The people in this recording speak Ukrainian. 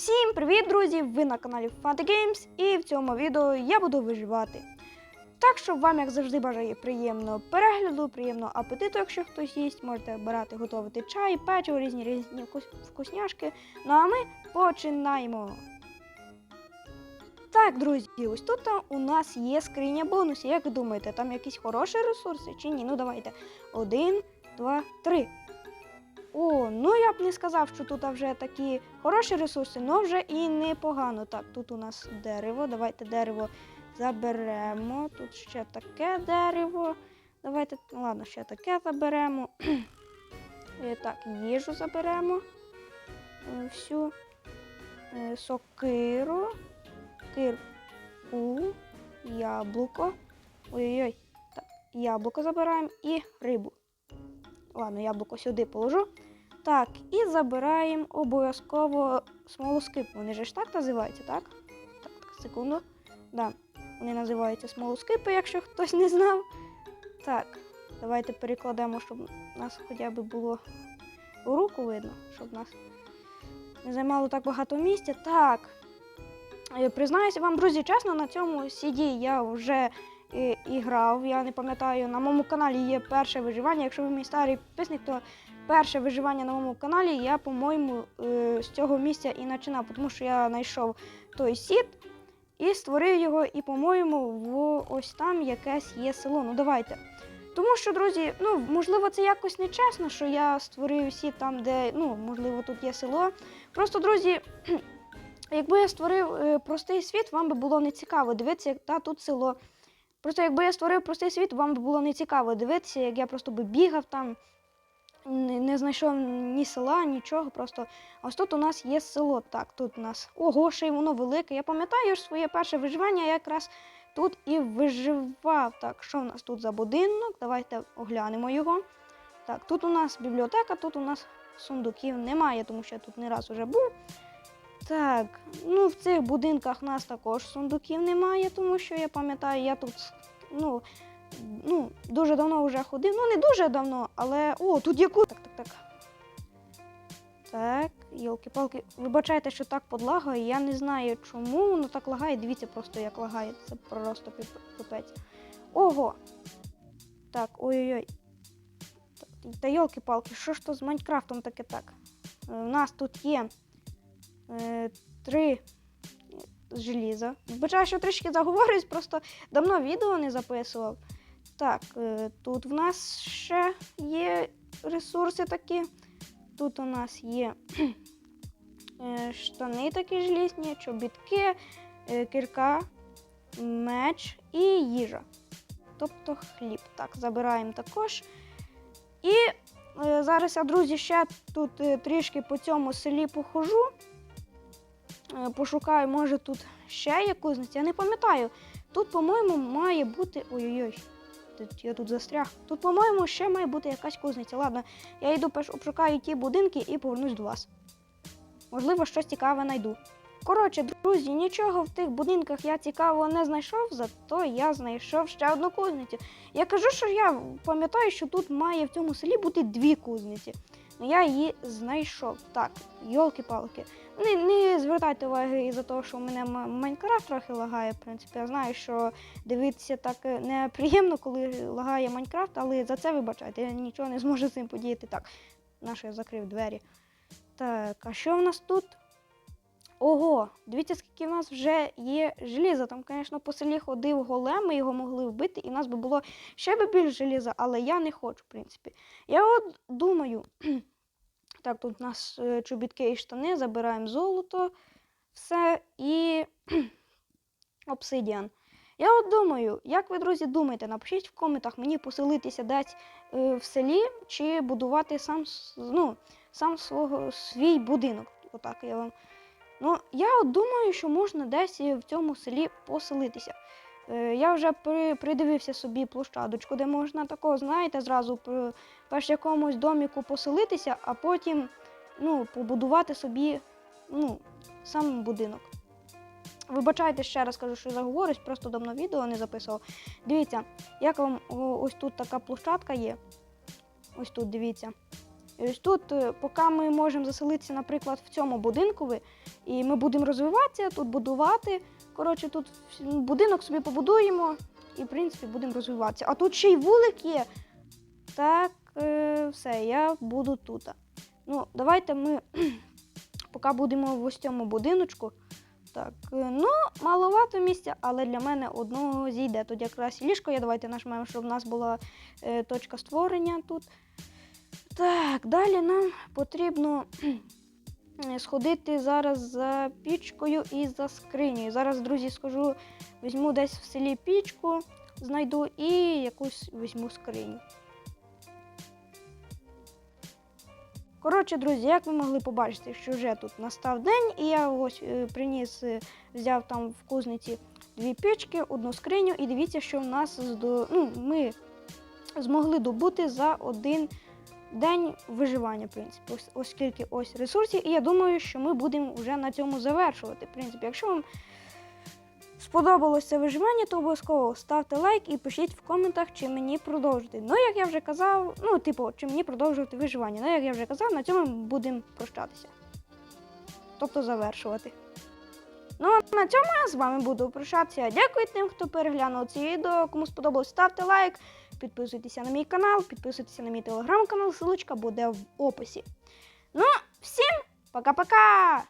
Всім привіт, друзі! Ви на каналі Fanta Games і в цьому відео я буду виживати. Так що вам, як завжди, бажаю приємного перегляду, приємного апетиту, якщо хтось їсть, можете обирати, готувати чай, печиво, різні різні вкусняшки. Ну а ми починаємо. Так, друзі, ось тут у нас є скриня бонусів. Як думаєте, там якісь хороші ресурси чи ні? Ну давайте. Один, два, три. О, ну я б не сказав, що тут вже такі хороші ресурси, але вже і непогано. Так, тут у нас дерево. Давайте дерево заберемо. Тут ще таке дерево. Давайте, ну, ладно, ще таке заберемо. Е, Так, їжу заберемо. Е, Всю Е, сокиру, кирку, яблуко. Ой-ой-ой. Так, яблуко забираємо і рибу. Ладно, яблуко сюди положу. Так, і забираємо обов'язково смолоскип. Вони ж так називаються, так? Так, так, секунду. Да, вони називаються смолоскипи, якщо хтось не знав. Так, давайте перекладемо, щоб нас хоча б було у руку видно, щоб нас не займало так багато місця. Так. Е, Признаюся вам, друзі, чесно, на цьому CD я вже і, і грав. Я не пам'ятаю, на моєму каналі є перше виживання. Якщо ви мій старий підписник, то перше виживання на моєму каналі я, по-моєму, е, з цього місця і починав, тому що я знайшов той сіт і створив його, і, по-моєму, ось там якесь є село. Ну давайте. Тому що, друзі, ну можливо, це якось нечесно, що я створив сіт там, де ну, можливо, тут є село. Просто, друзі, якби я створив е, простий світ, вам би було не цікаво дивитися, як та тут село. Просто якби я створив простий світ, вам було не цікаво дивитися, як я просто би бігав там, не, знайшов ні села, нічого. Просто ось тут у нас є село. Так, тут у нас ого, ще й воно велике. Я пам'ятаю ж своє перше виживання, я якраз тут і виживав. Так, що в нас тут за будинок? Давайте оглянемо його. Так, тут у нас бібліотека, тут у нас сундуків немає, тому що я тут не раз уже був. Так, ну в цих будинках нас також сундуків немає, тому що я пам'ятаю, я тут ну, ну, дуже давно вже ходив. Ну, не дуже давно, але. О, тут є ку. Так, так, так. Так, йолки-палки. Вибачайте, що так подлагає. Я не знаю, чому воно так лагає. Дивіться просто, як лагає. Це просто пипець. Ого! Так, ой-ой-ой. Та- йолки-палки, що ж то з Майнкрафтом таке так? Е, У нас тут є е, три желіза. Вибачаю, що трішки заговорююсь, просто давно відео не записував. Так, е, тут в нас ще є ресурси такі. Тут у нас є е, штани такі желізні, чобітки, е, кирка, меч і їжа. Тобто хліб. Так, забираємо також. І е, зараз я, друзі, ще тут е, трішки по цьому селі похожу. Е, пошукаю, може тут ще кузниця. Я не пам'ятаю. Тут, по-моєму, має бути. Ой-ой-ой. Я тут застряг. Тут, по-моєму, ще має бути якась кузниця. Ладно, я йду обшукаю ті будинки і повернусь до вас. Можливо, щось цікаве знайду. Коротше, друзі, нічого в тих будинках я цікавого не знайшов, зато я знайшов ще одну кузницю. Я кажу, що я пам'ятаю, що тут має в цьому селі бути дві кузниці. Я її знайшов. Так, йолки-палки. Не, не звертайте уваги із-за того, що у мене Майнкрафт трохи лагає. В принципі, я знаю, що дивитися так е, неприємно, коли лагає Майнкрафт, але за це вибачайте, я нічого не зможу з цим подіяти. Так, наш я закрив двері. Так, а що в нас тут? Ого, дивіться, скільки в нас вже є желіза. Там, звісно, по селі ходив голем, ми його могли вбити, і в нас би було ще би більше желіза, але я не хочу, в принципі. Я от думаю, так, тут у нас е, чобітки і штани, забираємо золото, все і обсидіан. Я от думаю, як ви, друзі, думаєте, напишіть в коментах мені поселитися десь е, в селі чи будувати сам, ну, сам свого, свій будинок. Отак я вам. Ну, я от думаю, що можна десь в цьому селі поселитися. Е, я вже при, придивився собі площадочку, де можна такого, знаєте, зразу перш якомусь доміку поселитися, а потім ну, побудувати собі ну, сам будинок. Вибачайте, ще раз кажу, що заговорюсь, просто давно відео не записував. Дивіться, як вам ось тут така площадка є. Ось тут дивіться. І ось тут, е, поки ми можемо заселитися, наприклад, в цьому будинку, і ми будемо розвиватися, тут будувати. Коротше, тут будинок собі побудуємо і, в принципі, будемо розвиватися. А тут ще й вулик є. Так, е, все, я буду тут. Ну, давайте ми поки будемо в ось цьому будиночку. Так, е, ну, маловато місця, але для мене одного зійде. Тут якраз і ліжко є. Давайте нажмемо, щоб в нас була е, точка створення тут. Так, далі нам потрібно сходити зараз за пічкою і за скринею. Зараз, друзі, скажу, візьму десь в селі пічку, знайду і якусь візьму скриню. Коротше, друзі, як ви могли побачити, що вже тут настав день, і я ось е, приніс, е, взяв там в кузниці дві пічки, одну скриню, і дивіться, що в нас ну, ми змогли добути за один день виживання, в принципі, оскільки ось ресурсів. І я думаю, що ми будемо вже на цьому завершувати. В принципі, якщо вам сподобалось це виживання, то обов'язково ставте лайк і пишіть в коментах, чи мені продовжити. Ну, як я вже казав, ну, типу, чи мені продовжувати виживання. Ну, як я вже казав, на цьому будемо прощатися. Тобто завершувати. Ну, а на цьому я з вами буду прощатися. Дякую тим, хто переглянув це відео. Кому сподобалось, ставте лайк, підписуйтеся на мій канал, підписуйтеся на мій телеграм-канал, ссылочка буде в описі. Ну, всім пока-пока!